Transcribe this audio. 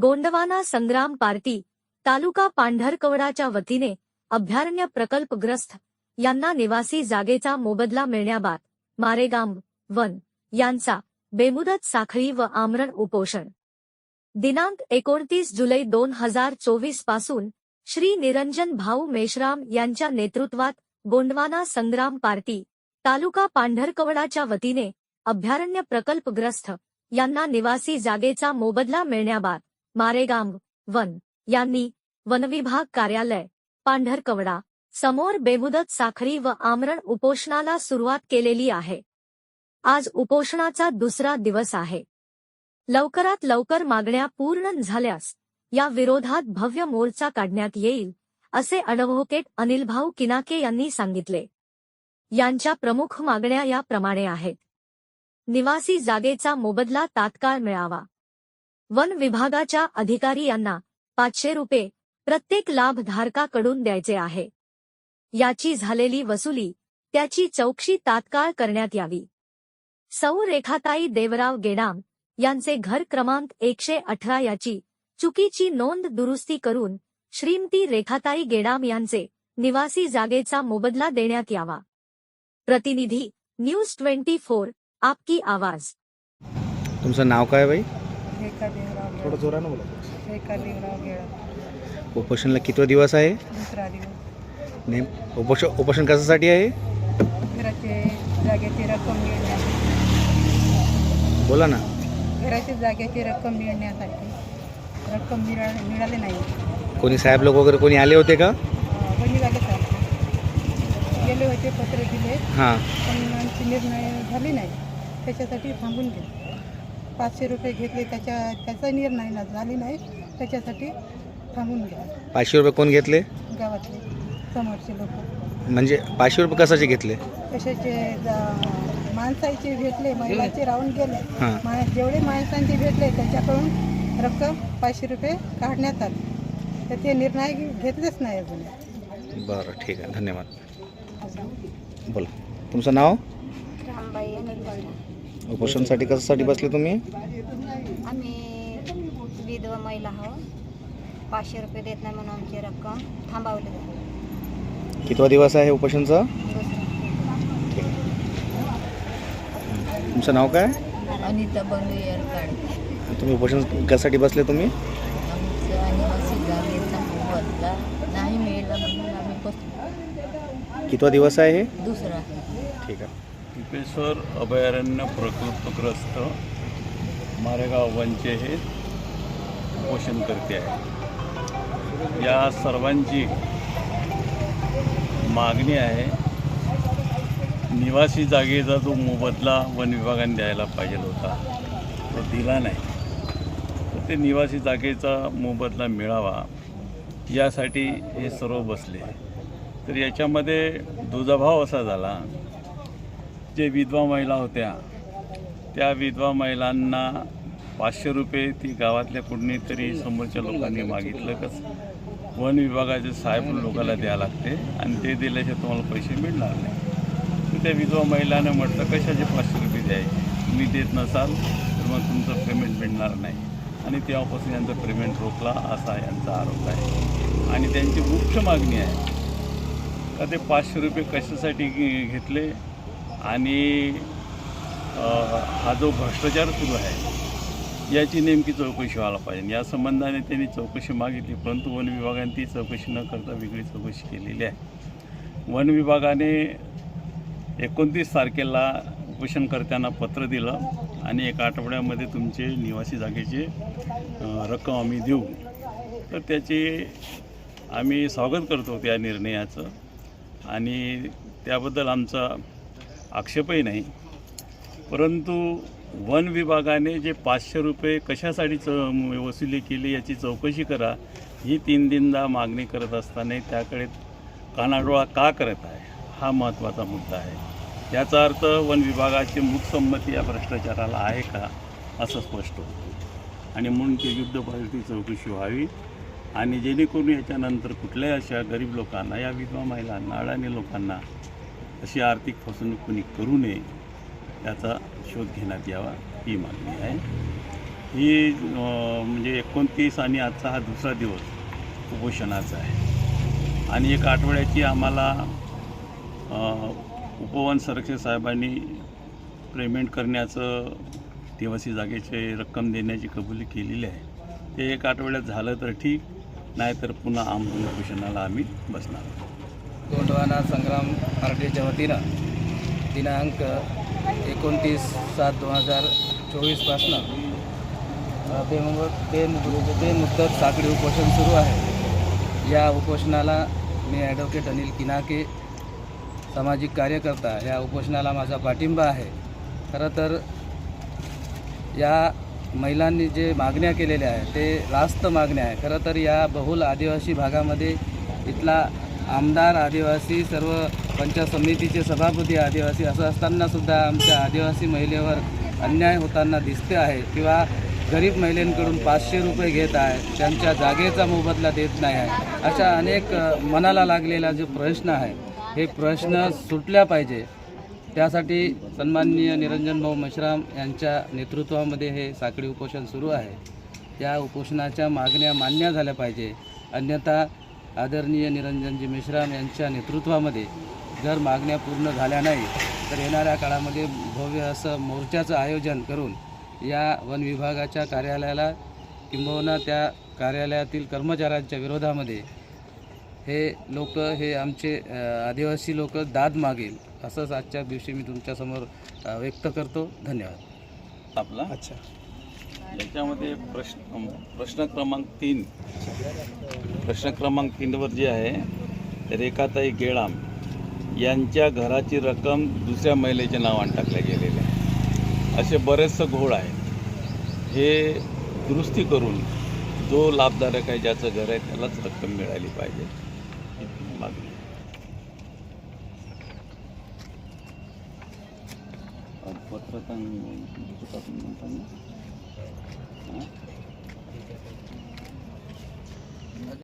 Gondwana Sangram party taluka पांढरकवडाच्या वतीने अभयारण्य प्रकल्पग्रस्त यांना निवासी जागेचा मोबदला मिळण्याबाद मारेगाम वन यांचा बेमुदत साखळी व आमरण उपोषण. दिनांक एकोणतीस जुलै दोन हजार चोवीसपासून श्री निरंजन भाऊ मेश्राम यांच्या नेतृत्वात गोंडवाना संग्राम पार्टी तालुका पांढरकवडाच्या वतीने अभयारण्य प्रकल्पग्रस्त यांना निवासी जागेचा मोबदला मिळण्याबाद मारेगाम वन यांनी वनविभाग कार्यालय पांढरकवडा समोर बेमुदत साखळी व आमरण उपोषणाला सुरुवात केलेली आहे. आज उपोषणाचा दुसरा दिवस आहे. लवकरात लवकर मागण्या पूर्ण झाल्यास या विरोधात भव्य मोर्चा काढण्यात येईल असे अॅडव्होकेट अनिलभाऊ किनाके यांनी सांगितले. यांच्या प्रमुख मागण्या याप्रमाणे आहेत. निवासी जागेचा मोबदला तात्काळ मिळावा. वन विभागाच्या अधिकारी यांना पाचशे रुपये प्रत्येक लाभधारकाकडून द्यायचे आहे. याची झालेली वसुली त्याची चौकशी तात्काळ करण्यात यावी. सौ रेखाताई देवराव गेडाम यांचे घर क्रमांक एकशे अठरा याची चुकीची नोंद दुरुस्ती करून श्रीमती रेखाताई गेडाम यांचे निवासी जागेचा मोबदला देण्यात यावा. प्रतिनिधी न्यूज ट्वेंटी फोर आपकी आवाज. तुमचं नाव काय बाई? रेखा देवराव थोडं गेळा जोरानं बोला. रेखा देवराव गेळा उपोषणला कितवा दिवस आहे? दुसरा दिवस. नेम उपोष उपोषण कशासाठी आहे? घराचे जागेची रक्कम मिळण्यासाठी. बोला ना. घराच्या जागेची रक्कम मिळण्यासाठी. रक्कम मिळा मिळाली नाही. कोणी साहेब लोक वगैरे कोणी आले होते का? बनी जागेत गेले होते पत्र दिले. हां. पण आमची निर्णय झाली नाही. त्याच्यासाठी थांबून गेले. पाचशे रुपये घेतले त्याच्या त्याचा निर्णय ना झाली नाही. त्याच्यासाठी थांबून गेला पाचशे रुपये कोण घेतले? गावातले समोरचे लोक. म्हणजे पाचशे रुपये कशाचे घेतले? कशाचे जा- माणसाचे भेटले महिलाचे राहून गेले. हां. मा जेवढे माणसांचे भेटले त्याच्याकडून रक्कम पाचशे रुपये काढण्यात आली. तर ते निर्णय घेतलेच नाही अजून. बरं ठीक आहे. धन्यवाद. बोला. तुमचं नाव? रामबाई अनिल उपोषणसाठी कशासाठी बसले तुम्ही? आम्ही विधवा महिला आहो पाचशे रुपये देत नाही म्हणून आमची रक्कम थांबवली. कितवा दिवस आहे उपोषणचा? तुमचं नाव काय? अनिता येरकाड. तुम्ही उपोषण कशासाठी बसले तुम्ही? आमचं आदिवासी जागेचा मोबदला नाही मिळाला म्हणून आम्ही बसलो. कितवा दिवस आहे हे? दुसरा. ठीक आहे. टिपेश्वर अभयारण्य प्रकल्पग्रस्त मारेगाव वनचे हे उपोषण करते आहे. या सर्वांची मागणी आहे निवासी जागेचा जो मोबदला वन विभागाने द्यायला पाहिजे होता तो दिला नाही. तर ते निवासी जागेचा मोबदला मिळावा यासाठी हे सर्व बसले. तर याच्यामध्ये दुजाभाव असा झाला जे विधवा महिला होत्या त्या विधवा महिलांना पाचशे रुपये ती गावातल्या कुणीतरी समोरच्या लोकांनी मागितलं. कसं वन विभागाचे साहेब लोकांना द्यावं लागते आणि ते दिल्याशिवाय तुम्हाला पैसे मिळणार नाही. तर त्या विधवा महिलानं म्हटलं कशाचे पाचशे रुपये द्यायचे? तुम्ही देत नसाल तर मग तुमचं पेमेंट मिळणार नाही. आणि तेव्हापासून यांचं पेमेंट रोखला असा यांचा आरोप आहे. आणि त्यांची मुख्य मागणी आहे का ते पाचशे रुपये कशासाठी घेतले? आणि हा जो भ्रष्टाचार सुरू आहे याची नेमकी चौकशी व्हायला पाहिजे. या संबंधाने त्यांनी चौकशी मागितली परंतु वन विभागाने ती चौकशी न करता वेगळी चौकशी केलेली आहे. वन विभागाने एकोणतीस तारखेला उपोषणकर्त्यांना पत्र दिलं आणि एका आठवड्यामध्ये तुमचे निवासी जागेचे रक्कम आम्ही देऊ. तर त्याचे आम्ही स्वागत करतो त्या निर्णयाचं. आणि त्याबद्दल आमचा आक्षेपही नाही. परंतु वन विभागाने जे पाचशे रुपये कशासाठी च वसुली केली याची चौकशी करा ही तीन तीनदा मागणी करत असताना त्याकडे कानाडोळा का करत आहे हा महत्त्वाचा मुद्दा आहे. याचा अर्थ वन विभागाची मुखसंमती या भ्रष्टाचाराला आहे का असं स्पष्ट होतं. आणि म्हणून ते युद्ध चौकशी व्हावी आणि जेणेकरून याच्यानंतर कुठल्याही अशा गरीब लोकांना या विधवा महिलांना अडाणी लोकांना अशी आर्थिक फसवणूक कोणी करू नये याचा शोध घेण्यात यावा ही मागणी आहे. ही म्हणजे एकोणतीस आणि आजचा हा दुसरा दिवस उपोषणाचा आहे. आणि एक आठवड्याची आम्हाला उपवन संरक्षक साहेबांनी पेमेंट करण्याचं देवासी जागेचे रक्कम देण्याची कबुली केलेली आहे. ते एक आठवड्यात झालं तर ठीक नाहीतर पुन्हा आम उपोषणाला आम्ही बसणार गोंडवाना संग्राम पार्टीच्या वतीनं दिनांक एकोणतीस सात दोन हजार चोवीसपासनं बेमुब ते बेमुदत साखळी उपोषण सुरू आहे. या उपोषणाला मी ॲडव्होकेट अनिल किनाके सामाजिक कार्यकर्ता या उपोषणाला माझा पाठिंबा आहे. खरं तर या महिलांनी जे मागण्या केलेल्या आहेत ते रास्त मागण्या आहे खरं तर या बहुल आदिवासी भागामध्ये इथला आमदार आदिवासी सर्व पंचायत समितीचे सभापती आदिवासी असं असतानासुद्धा आमच्या आदिवासी महिलेवर अन्याय होताना दिसते आहे किंवा गरीब महिलांकडून पाचशे रुपये घेत आहे त्यांच्या जागेचा मोबदला देत नाही आहे अशा अनेक मनाला लागलेला जो प्रश्न आहे हे प्रश्न सुटल्या पाहिजे. त्यासाठी सन्माननीय निरंजन भाऊ मशराम यांच्या नेतृत्वामध्ये हे साखळी उपोषण सुरू आहे. या उपोषणाच्या मागण्या मान्य झाल्या पाहिजे. अन्यथा आदरणीय निरंजनजी मेश्राम यांच्या नेतृत्वामध्ये जर मागण्या पूर्ण झाल्या नाही तर येणाऱ्या काळामध्ये भव्य असं मोर्चाचं आयोजन करून या वन विभागाच्या कार्यालयाला किंबहुना त्या कार्यालयातील कर्मचाऱ्यांच्या विरोधामध्ये हे लोक हे आमचे आदिवासी लोक दाद मागेल असंच आजच्या दिवशी मी तुमच्यासमोर व्यक्त करतो. धन्यवाद. आपला? अच्छा. याच्यामध्ये प्रश्न प्रश्न क्रमांक तीन. प्रश्न क्रमांक तीनवर जे आहे रेखाताई गेळाम यांच्या घराची रक्कम दुसऱ्या महिलेच्या नावाने टाकल्या गेलेल्या आहे असे बरेचसं घोळ आहेत. हे दुरुस्ती करून जो लाभधारक आहे ज्याचं घर आहे त्यालाच रक्कम मिळाली पाहिजे. मागणी पत्रकार 응?